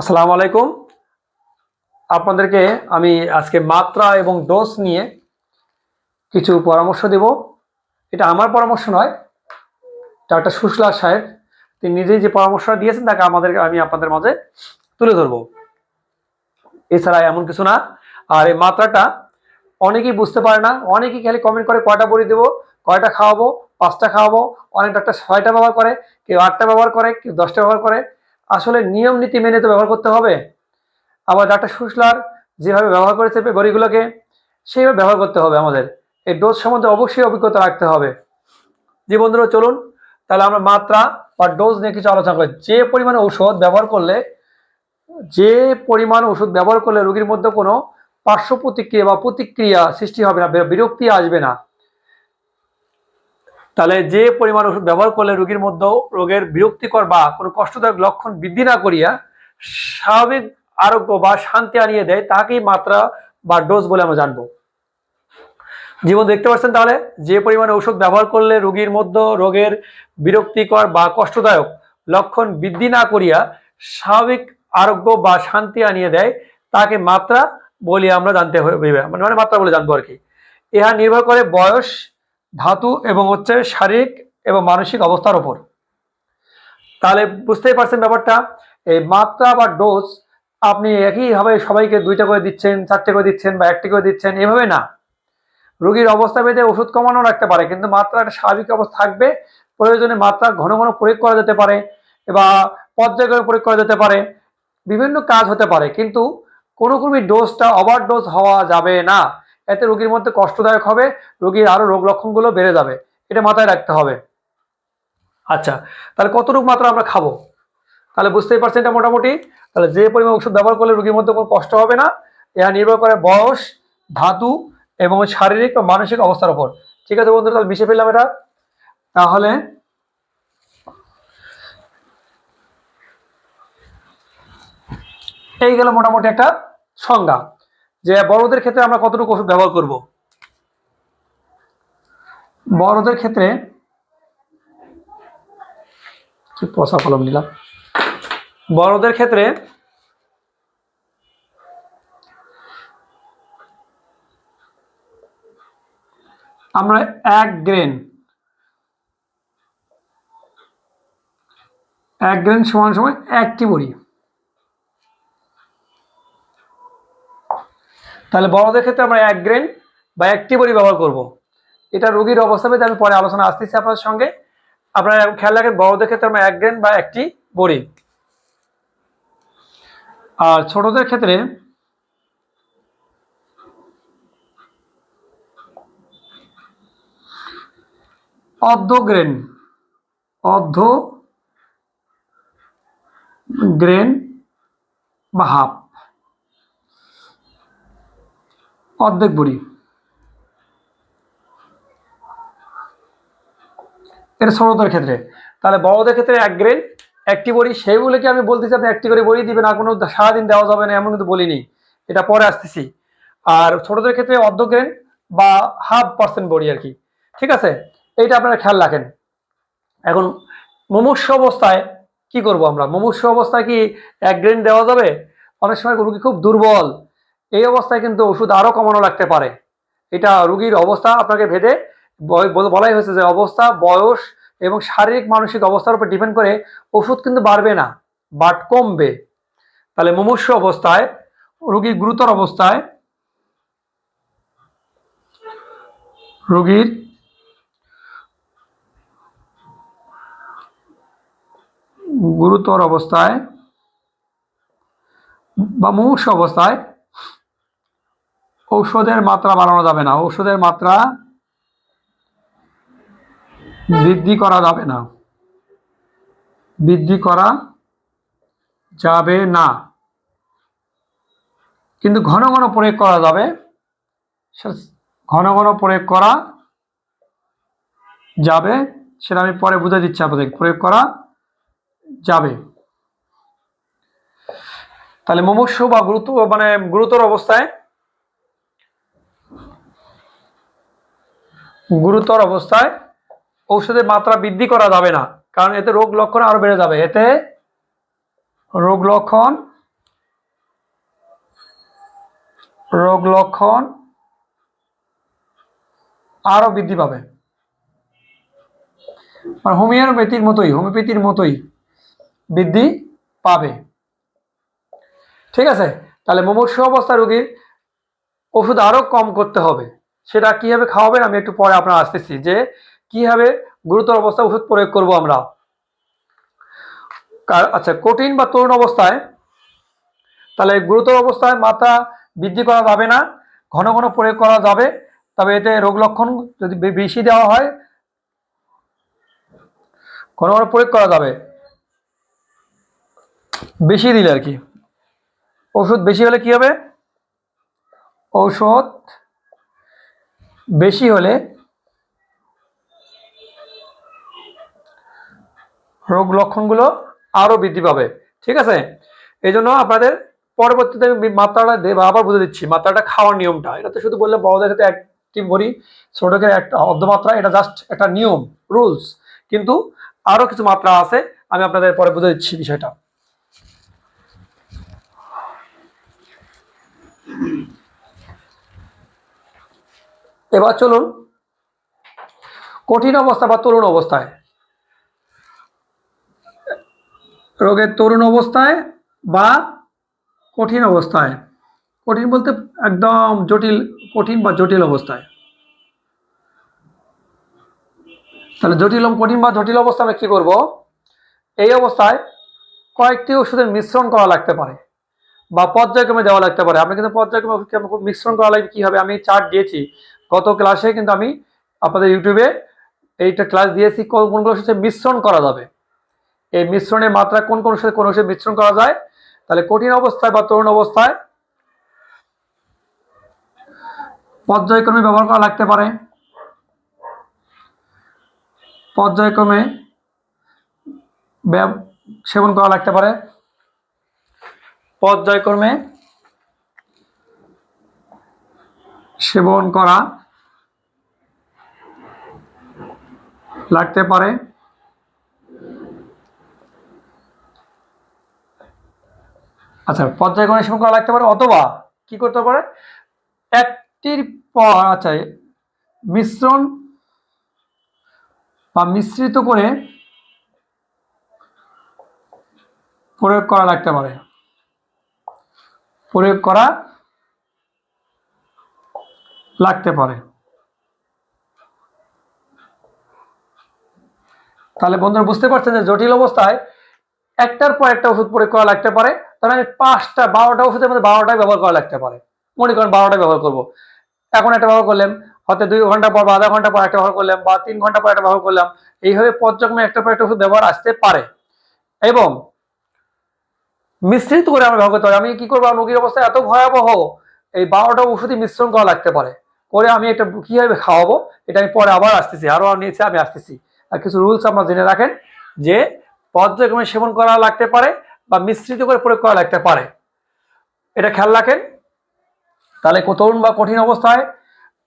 আসসালামু আলাইকুম। আপনাদেরকে আমি আজকে মাত্রা এবং ডোজ নিয়ে কিছু পরামর্শ দেব। এটা আমার পরামর্শ নয়, ডাক্তার সুশলা সাহেব, তিনি নিজেই যে পরামর্শটা দিয়েছেন তাকে আমাদেরকে আমি আপনাদের মাঝে তুলে ধরবো। এছাড়া এমন কিছু না। আর এই মাত্রাটা অনেকেই বুঝতে পারে না, অনেকেই খালি কমেন্ট করে কয়টা বড়ি দেবো, কয়টা খাওয়াবো, পাঁচটা খাওয়াবো, অনেক ডাক্তার ছয়টা ব্যবহার করে, কেউ আটটা ব্যবহার করে, কেউ দশটা ব্যবহার করে। আসলে নিয়ম, নীতি মেনে তো ব্যবহার করতে হবে। আবার ডাক্তার সুশলার যেভাবে ব্যবহার করেছে বড়িগুলোকে, সেইভাবে ব্যবহার করতে হবে আমাদের। এই ডোজ সম্বন্ধে অবশ্যই অভিজ্ঞতা রাখতে হবে। যে বন্ধুরা, চলুন। তাহলে আমরা মাত্রা বা ডোজ নিয়ে কিছু আলোচনা করি। যে পরিমাণে ঔষধ ব্যবহার করলে, যে পরিমাণ ওষুধ ব্যবহার করলে রোগীর মধ্যে কোনো পার্শ্ব প্রতিক্রিয়া বা প্রতিক্রিয়া সৃষ্টি হবে না, বিরক্তি আসবে না। তাহলে যে পরিমাণ ওষুধ ব্যবহার করলে রোগীর মধ্যে রোগের বিরক্তিকর বা কোনো কষ্টদায়ক লক্ষণ বৃদ্ধি না করিয়া স্বাভাবিক আরোগ্য বা শান্তি আনিয়ে দেয় তাকেই মাত্রা বা ডোজ বলে আমরা জানব। জীবন দেখতে পাচ্ছেন তাহলে যে পরিমাণে ওষুধ ব্যবহার করলে রোগীর মধ্যে রোগের বিরক্তিকর বা কষ্টদায়ক লক্ষণ বৃদ্ধি না করিয়া স্বাভাবিক আরোগ্য বা শান্তি আনিয়ে দেয়, তাকে মাত্রা বলি আমরা জানতে মানে মানে মাত্রা বলে জানব আর কি। ইহা নির্ভর করে বয়স ধাতু এবং হচ্ছে শারীরিক এবং মানসিক অবস্থার ওপর তাহলে বুঝতেই পারছেন ব্যাপারটা, এই মাত্রা বা ডোজ আপনি একইভাবে সবাইকে দুইটা করে দিচ্ছেন, চারটে করে দিচ্ছেন বা একটি করে দিচ্ছেন, এভাবে না। রোগীর অবস্থা ভেদে ওষুধ কমানো রাখতে পারে, কিন্তু মাত্রা একটা স্বাভাবিক অবস্থা থাকবে, প্রয়োজনে মাত্রা ঘন ঘন প্রয়োগ করা যেতে পারে বা পর্যায়ক্রমে প্রয়োগ করা যেতে পারে, বিভিন্ন কাজ হতে পারে, কিন্তু কোনো ক্রমে ডোজটা ওভার ডোজ হওয়া যাবে না। এতে রোগীর মধ্যে কষ্টদায়ক হবে, রোগীর আরও রোগ লক্ষণগুলো বেড়ে যাবে। এটা মাথায় রাখতে হবে। আচ্ছা তাহলে কতটুকু মাত্রা আমরা খাব? তাহলে বুঝতেই পারছেন এটা মোটামুটি? তাহলে যে পরিমাণ ওষুধ ব্যবহার করলে রোগীর মধ্যে কোনো কষ্ট হবে না এটা নির্ভর করে বয়স, ধাতু এবং শারীরিক ও মানসিক অবস্থার উপর ঠিক আছে বন্ধুরা, তাহলে মিশে ফেললাম এটা। তাহলে এই গেল মোটামুটি একটা সংজ্ঞা। যে বড়দের ক্ষেত্রে আমরা কতটুকু ওষুধ ব্যবহার করব? বড়দের ক্ষেত্রে পচা কলম নিলাম? বড়দের ক্ষেত্রে আমরা এক গ্রেন এক গ্রেন সমান সমান একটি বড়ি। তাহলে বড়দের ক্ষেত্রে আমরা এক গ্রেন বা একটি বড়ি ব্যবহার করব। এটা রোগীর অবস্থা আমি পরে আলোচনা আসতেছি আপনাদের সঙ্গে। আপনারা খেয়াল রাখেন, বড়দের ক্ষেত্রে আমরা এক গ্রেন বা একটি বড়ি। আর ছোটদের ক্ষেত্রে অর্ধ গ্রেন অর্ধ গ্রেন বা হাফ অর্ধেক বড়ি এটা ছোটদের ক্ষেত্রে। তাহলে বড়দের ক্ষেত্রে এক গ্রেন একটি বড়ি সেই বলে কি আমি বলতেছি আপনি একটি করে বড়ি দিবেন আর কোনো সারাদিন দেওয়া যাবে না, এমন কিন্তু বলিনি। এটা পরে আসতেছি। আর ছোটদের ক্ষেত্রে অর্ধ গ্রেন বা হাফ পার্সেন্ট বড়ি আর কি। ঠিক আছে? এইটা আপনারা খেয়াল রাখেন। এখন মুমূর্ষ অবস্থায় কি করব আমরা? মুমূর্ষ অবস্থায় কি এক গ্রেন দেওয়া যাবে? অনেক সময় রুগী খুব দুর্বল এই অবস্থায় কিন্তু ওষুধ আরও কমানো লাগতে পারে। এটা রুগীর অবস্থা, আপনাকে ভেদে বলাই হয়েছে যে অবস্থা, বয়স এবং শারীরিক, মানসিক অবস্থার উপর ডিপেন্ড করে ওষুধ কিন্তু বাড়বে না, বাট কমবে। তাহলে মুমূর্ষ অবস্থায়, রুগীর গুরুতর অবস্থায়, রুগীর গুরুতর অবস্থায় বা মুমূর্ষ অবস্থায় ঔষধের মাত্রা বাড়ানো যাবে না। ঔষধের মাত্রা বৃদ্ধি করা যাবে না। বৃদ্ধি করা যাবে না। কিন্তু ঘন ঘন প্রয়োগ করা যাবে। ঘন ঘন প্রয়োগ করা যাবে, সেটা আমি পরে বুঝে দিচ্ছি আপনাদের। প্রয়োগ করা যাবে। তাহলে মুমূর্ষ বা গুরুত্ব মানে গুরুতর অবস্থায় গুরুতর অবস্থায় ঔষধের মাত্রা বৃদ্ধি করা যাবে না, কারণ এতে রোগ লক্ষণ আরও বেড়ে যাবে। এতে রোগ লক্ষণ রোগ লক্ষণ আরও বৃদ্ধি পাবে। মানে হোমিওপ্যাথির মতোই হোমিওপ্যাথির মতোই বৃদ্ধি পাবে। ঠিক আছে? তাহলে মুমূর্ষু অবস্থা রোগীর ওষুধ আরও কম করতে হবে। সেটা কীভাবে খাওয়াবেন, আমি একটু পরে আপনার আসতেছি যে কীভাবে গুরুতর অবস্থায় ওষুধ প্রয়োগ করব আমরা। আচ্ছা কঠিন বা তরুণ অবস্থায়, তাহলে গুরুতর অবস্থায় মাত্রা বৃদ্ধি করা যাবে না, ঘন ঘন প্রয়োগ করা যাবে, তবে এতে রোগ লক্ষণ যদি বেশি দেওয়া হয়, ঘন ঘন প্রয়োগ করা যাবে। বেশি দিলে আর কি। ওষুধ বেশি হলে কি হবে? ঔষধ বেশি হলে রোগ লক্ষণগুলো আরও বৃদ্ধি পাবে। ঠিক আছে? এই জন্য আপনাদের পরবর্তীতে আমি মাত্রাটা দেব আবার বুঝে দিচ্ছি। মাত্রাটা খাওয়ার নিয়মটা। এটা তো শুধু বললে বড়দের ক্ষেত্রে একটি ভরি ছোটকে একটা অর্ধমাত্রা, এটা জাস্ট একটা নিয়ম রুলস কিন্তু আরও কিছু মাত্রা আছে, আমি আপনাদের পরে বুঝে দিচ্ছি বিষয়টা। এবার চলুন কঠিন অবস্থা বা তরুণ অবস্থায়। রোগের তরুণ অবস্থায় বা কঠিন অবস্থায়। কঠিন বলতে একদম জটিল, কঠিন বা জটিল অবস্থায়। তাহলে জটিল, কঠিন বা জটিল অবস্থায় আমরা কি করব? এই অবস্থায় কয়েকটি ওষুধের মিশ্রণ করা লাগতে পারে বা পর্যায়ক্রমে দেওয়া লাগতে পারে। আমরা কিন্তু পর্যায়ক্রমে মিশ্রণ করা লাগবে কি হবে আমি চার্ট দিয়েছি। গত ক্লাসে কিন্তু আমি আপনাদের ইউটিউবে এইটা ক্লাস দিয়েছি, কোন কোনগুলো ওষুধে মিশ্রণ করা যাবে। এই মিশ্রণের মাত্রা কোন কোন ওষুধে কোন ওষুধে মিশ্রণ করা যায়? তাহলে কঠিন অবস্থায় বা তরুণ অবস্থায় পর্যায়ক্রমে ব্যবহার করা লাগতে পারে। পর্যায়ক্রমে সেবন করা লাগতে পারে। পর্যায়ক্রমে সেবন করা লাগতে পারে। আচ্ছা পর্যায়ক্রমে সেবন করা লাগতে পারে অথবা কি করতে পারে? একটির পর আচ্ছা মিশ্রণ বা মিশ্রিত করে প্রয়োগ করা লাগতে পারে। প্রয়োগ করা লাগতে পারে। তাহলে বন্ধুরা বুঝতে পারছেন যে জটিল অবস্থায় একটার পর একটা ওষুধ প্রয়োগ করা লাগতে পারে। তাহলে আমি পাঁচটা, বারোটা ওষুধের মধ্যে বারোটাই ব্যবহার করা লাগতে পারে। মনে করেন বারোটা ব্যবহার করব। এখন একটা ব্যবহার করলাম, হয়তো দুই ঘণ্টা পর বা আধা ঘণ্টা পর একটা ব্যবহার করলাম বা তিন ঘণ্টা পর একটা ব্যবহার করলাম, এইভাবে পর্যায়ক্রমে একটা পর একটা ওষুধ ব্যবহার আসতে পারে। এবং মিশ্রিত করে আমরা ব্যবহার করতে পারি। আমি কি করব? রোগীর অবস্থা এত ভয়াবহ, এই বারোটা ওষুধই মিশ্রণ করা লাগতে পারে। করে আমি একটা কীভাবে খাওয়াবো, এটা আমি পরে আবার আসতেছি, আরও নিচে আমি আসতেছি। আর কিছু রুলস আপনারা জেনে রাখেন যে পর্যায়ক্রমে সেবন করা লাগতে পারে বা মিশ্রিত করে প্রয়োগ করা লাগতে পারে। এটা খেয়াল রাখেন। তাহলে তরুণ বা কঠিন অবস্থায়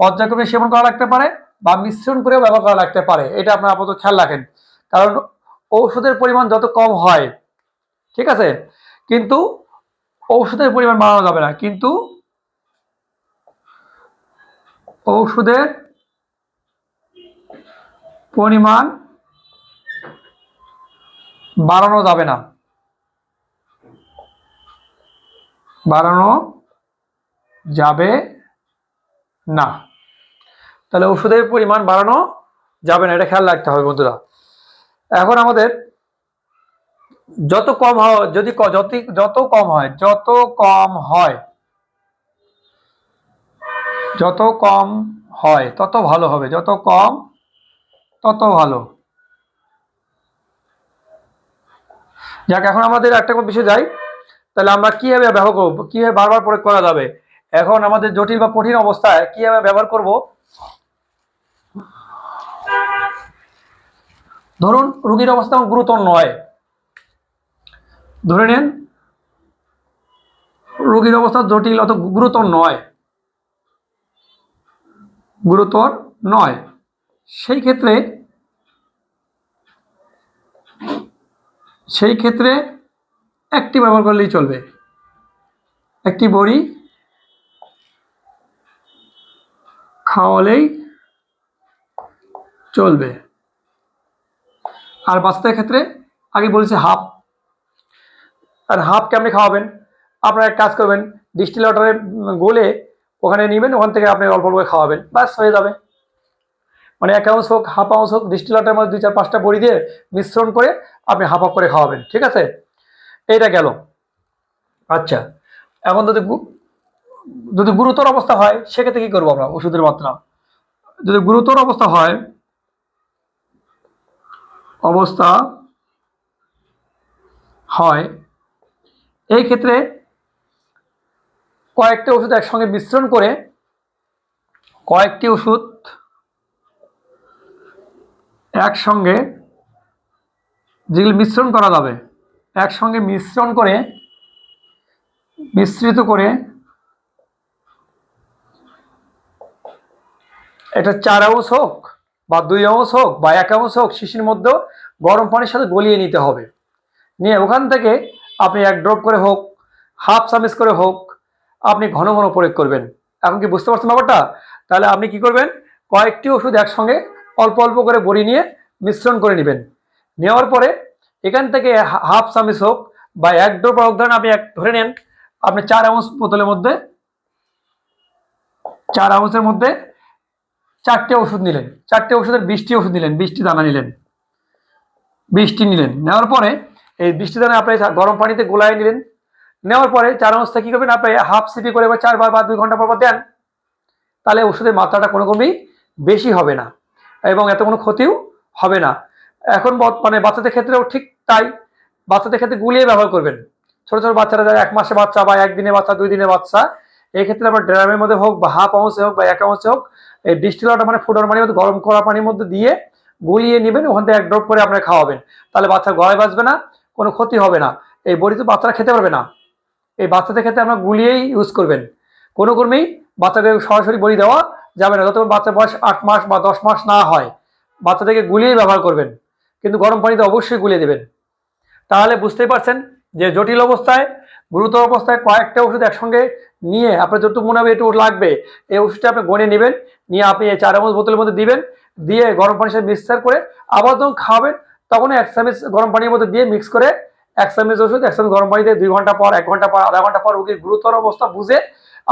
পর্যায়ক্রমে সেবন করা লাগতে পারে বা মিশ্রণ করেও ব্যবহার করা লাগতে পারে। এটা আপনার আপাতত খেয়াল রাখেন। কারণ ঔষধের পরিমাণ যত কম হয়, ঠিক আছে, কিন্তু ঔষধের পরিমাণ বাড়ানো যাবে না। কিন্তু ঔষধের পরিমাণ বাড়ানো যাবে না। বাড়ানো যাবে না। তাহলে ওষুধের পরিমাণ বাড়ানো যাবে না, এটা খেয়াল রাখতে হবে বন্ধুরা। এখন আমাদের যত কম হয়, যদি যত যত কম হয়, যত কম হয় যত কম হয়, তত ভালো হবে। যত কম, তত ভালো। যাক, এখন আমাদের একটা বিষয় যাই, তাহলে আমরা কীভাবে ব্যবহার করব? কীভাবে বারবার প্রয়োগ করা যাবে? এখন আমাদের জটিল বা কঠিন অবস্থায় কীভাবে ব্যবহার করব? ধরুন, রুগীর অবস্থা গুরুতর নয়। ধরে নেন, রোগীর অবস্থা জটিল অত গুরুতর নয়। গুরুতর নয়। সেই ক্ষেত্রে সেই ক্ষেত্রে একটি ব্যবহার করলেই চলবে। একটি বড়ি খাওয়ালেই চলবে। আর বাচ্চাদের ক্ষেত্রে আগে বলেছি হাফ। আর হাফ কেমনি খাওয়াবেন। আপনারা এক কাজ করবেন ডিস্টিল ওয়াটারে গলে ওখানে নেবেন, ওখান থেকে আপনি অল্প অল্প খাওয়াবেন, ব্যাস, হয়ে যাবে। মানে এক আউন্স হোক, হাফ আউন্স হোক ডিস্টিল ওয়াটারের মধ্যে দুই চার পাঁচটা বড়ি দিয়ে মিশ্রণ করে আপনি হাফ হাফ করে খাওয়াবেন, ঠিক আছে? এইটা গেল। আচ্ছা এখন যদি যদি গুরুতর অবস্থা হয়, সেক্ষেত্রে কি করব আমরা ওষুধের মাত্রা? যদি গুরুতর অবস্থা হয় অবস্থা হয়, এই ক্ষেত্রে কয়েকটি ওষুধ একসঙ্গে মিশ্রণ করে কয়েকটি ওষুধ একসঙ্গে যেগুলি মিশ্রণ করা যাবে, একসঙ্গে মিশ্রণ করে, মিশ্রিত করে এটা চার আউন্স হোক বা দুই আউন্স হোক বা এক আউন্স হোক শিশির মধ্যেও গরম পানির সাথে গলিয়ে নিতে হবে। নিয়ে ওখান থেকে আপনি এক ড্রপ করে হোক, হাফ চামিচ করে হোক আপনি ঘন ঘন প্রয়োগ করবেন। এখন কি বুঝতে পারছেন ব্যাপারটা? তাহলে আপনি কি করবেন? কয়েকটি ওষুধ একসঙ্গে অল্প অল্প করে বড়ি নিয়ে মিশ্রণ করে নেবেন। নেওয়ার পরে এখান থেকে হাফ চামিচ হোক বা এক ড্রপ হোক, ধরেন আপনি এক, ধরে নেন, আপনি চার আউন্স বোতলের মধ্যে, চার আউন্সের মধ্যে চারটে ওষুধ নিলেন। চারটে ওষুধের বিশটি ওষুধ নিলেন, বিশটি দানা নিলেন, বিশটি নিলেন। নেওয়ার পরে এই বৃষ্টি দানা আপনি গরম পানিতে গোলায় নিলেন নেওয়ার পরে চার অবস্থা কি করবেন? আপনি হাফ সিপি করে বা চারবার বা দুই ঘণ্টা পর দেন, তাহলে ওষুধের মাত্রাটা কোনো কমই বেশি হবে না এবং এত কোনো ক্ষতিও হবে না। এখন মানে বাচ্চাদের ক্ষেত্রেও ঠিক তাই। বাচ্চাদের ক্ষেত্রে গুলিয়ে ব্যবহার করবেন। ছোটো ছোটো বাচ্চারা যারা এক মাসে বাচ্চা বা একদিনে বাচ্চা, দুই দিনের বাচ্চা এই ক্ষেত্রে আপনার ড্রামের মধ্যে হোক বা হাফ আউন্সে হোক বা এক আউন্সে হোক, এই ডিস্টিল ওয়াটার মানে ফুটার পানির মধ্যে গরম করা পানির মধ্যে দিয়ে গুলিয়ে নেবেন, ওখান থেকে এক ড্রপ করে আপনার খাওয়াবেন। তাহলে বাচ্চা গলায় বাঁচবে না, কোনো ক্ষতি হবে না। এই বড়ি তো বাচ্চারা খেতে পারবে না। এই বাচ্চাদের ক্ষেত্রে আমরা গুলিয়েই ইউজ করবেন। কোনো কর্মেই বাচ্চাকে সরাসরি বড়ি দেওয়া যাবে না। যতক্ষণ বাচ্চার বয়স আট মাস বা দশ মাস না হয়, বাচ্চাদেরকে গুলিয়েই ব্যবহার করবেন। কিন্তু গরম পানিতে অবশ্যই গুলিয়ে দেবেন। তাহলে বুঝতেই পারছেন যে জটিল অবস্থায়, গুরুতর অবস্থায় কয়েকটা ওষুধ একসঙ্গে নিয়ে আপনার যতটুকু মনে হবে একটু লাগবে, এই ওষুধটা আপনি গনে নেবেন। নিয়ে আপনি এই চার চামচ বোতলের মধ্যে দিবেন, দিয়ে গরম পানির সাথে মিক্সার করে আবার যখন খাওয়াবেন তখন এক চামচ গরম পানির মধ্যে দিয়ে মিক্স করে এক চামচ ওষুধ এক চামচ গরম পানিতে দুই ঘণ্টা পর, এক ঘণ্টা পর, আধা ঘণ্টা পর রোগীর গুরুতর অবস্থা বুঝে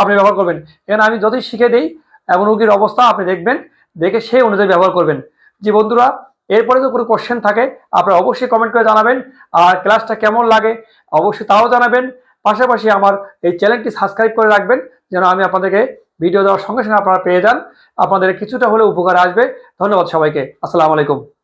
আপনি ব্যবহার করবেন। এখানে আমি যদি শিখে দিই, এমন রোগীর অবস্থা আপনি দেখবেন, দেখে সেই অনুযায়ী ব্যবহার করবেন। জি বন্ধুরা, এরপরে তো কোনো কোশ্চেন থাকে, আপনারা অবশ্যই কমেন্ট করে জানাবেন, আর ক্লাসটা কেমন লাগে অবশ্যই তাও জানাবেন। পাশাপাশি আমার এই চ্যানেলটি সাবস্ক্রাইব করে রাখবেন, যেন আমি আপনাদেরকে ভিডিও দেওয়ার সঙ্গে সঙ্গে আপনারা পেয়ে যান। আপনাদের কিছুটা হলেও উপকার আসবে। ধন্যবাদ সবাইকে। আসসালামু আলাইকুম।